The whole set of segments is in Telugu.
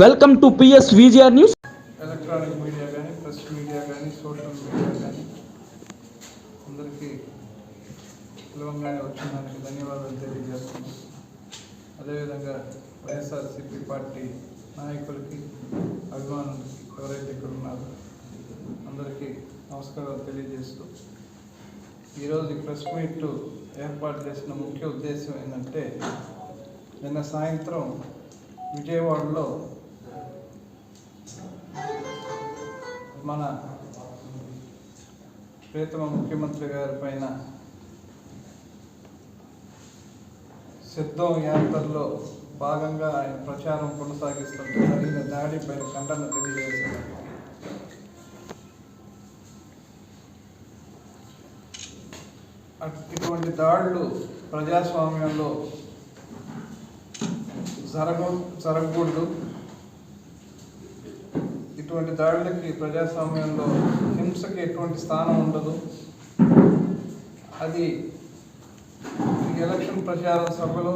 Welcome to PS VGR news. Electronic media కానీ ప్రెస్ మీడియా కానీ సోషల్ మీడియా కానీ అందరికీ సులభంగానే వచ్చినందుకు ధన్యవాదాలు తెలియజేస్తున్నాను అదేవిధంగా వైఎస్ఆర్సీపీ పార్టీ నాయకులకి అభిమానులకి ఎవరైతే ఇక్కడ ఉన్నారో అందరికీ నమస్కారాలు తెలియజేస్తూ ఈరోజు ప్రెస్ మీట్ ఏర్పాటు చేసిన ముఖ్య ఉద్దేశం ఏంటంటే నిన్న సాయంత్రం విజయవాడలో మన ప్రియతమ ముఖ్యమంత్రి గారి పైన సిద్ధం యాత్రలో భాగంగా ఆయన ప్రచారం కొనసాగిస్తుంటే జరిగిన దాడిపై ఖండన తెలియజేశారు. ఇటువంటి దాడులు ప్రజాస్వామ్యంలో జరగ జరగకూడదు. ఇటువంటి దాడులకి ప్రజాస్వామ్యంలో హింసకి ఎటువంటి స్థానం ఉండదు. అది ఎలక్షన్ ప్రచార సభలో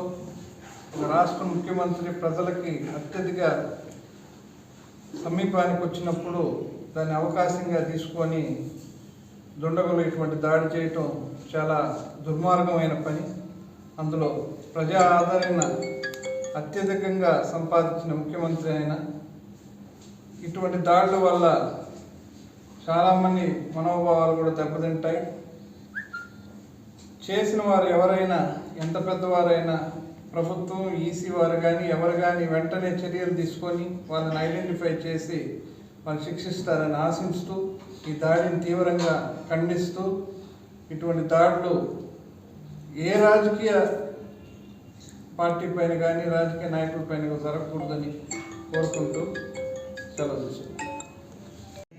ఒక రాష్ట్ర ముఖ్యమంత్రి ప్రజలకి అత్యధిక సమీపానికి వచ్చినప్పుడు దాన్ని అవకాశంగా తీసుకొని దుండగులు ఇటువంటి దాడి చేయటం చాలా దుర్మార్గమైన పని. అందులో ప్రజా ఆదరణ అత్యధికంగా సంపాదించిన ముఖ్యమంత్రి అయిన ఇటువంటి దాడుల వల్ల చాలామంది మనోభావాలు కూడా దెబ్బతింటాయి. చేసిన వారు ఎవరైనా ఎంత పెద్దవారైనా ప్రభుత్వం ఈసీ వారు కానీ ఎవరు కానీ వెంటనే చర్యలు తీసుకొని వాళ్ళని ఐడెంటిఫై చేసి వాళ్ళు శిక్షిస్తారని ఆశిస్తూ ఈ దాడిని తీవ్రంగా ఖండిస్తూ ఇటువంటి దాడులు ఏ రాజకీయ పార్టీ పైన కానీ రాజకీయ నాయకుల పైన జరగకూడదని కోరుకుంటూ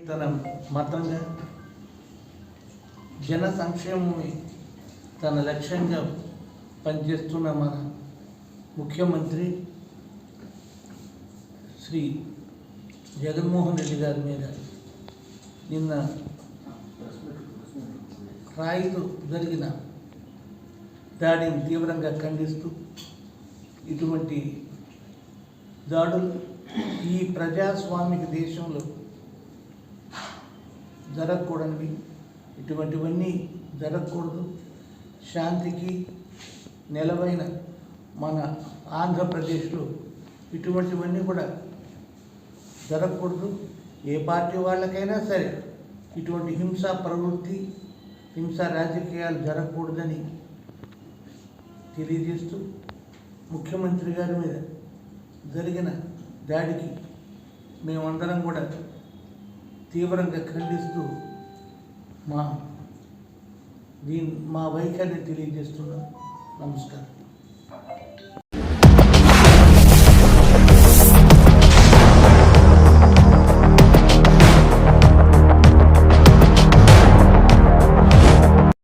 తన మతంగా జన సంక్షేమమే తన లక్ష్యంగా పనిచేస్తున్న మన ముఖ్యమంత్రి శ్రీ జగన్మోహన్ రెడ్డి గారి మీద నిన్న రాయితో జరిగిన దాడిని తీవ్రంగా ఖండిస్తూ ఇటువంటి దాడులు ఈ ప్రజాస్వామిక దేశంలో జరగకూడనివి. ఇటువంటివన్నీ జరగకూడదు. శాంతికి నెలవైన మన ఆంధ్రప్రదేశ్లో ఇటువంటివన్నీ కూడా జరగకూడదు. ఏ పార్టీ వాళ్ళకైనా సరే ఇటువంటి హింసా ప్రవృత్తి హింసా రాజకీయాలు జరగకూడదని తెలియజేస్తూ ముఖ్యమంత్రి గారి మీద జరిగిన దాడికి మేమందరం కూడా తీవ్రంగా ఖండిస్తూ మా దీని మా వైఖరిని తెలియజేస్తున్నాం. నమస్కారం.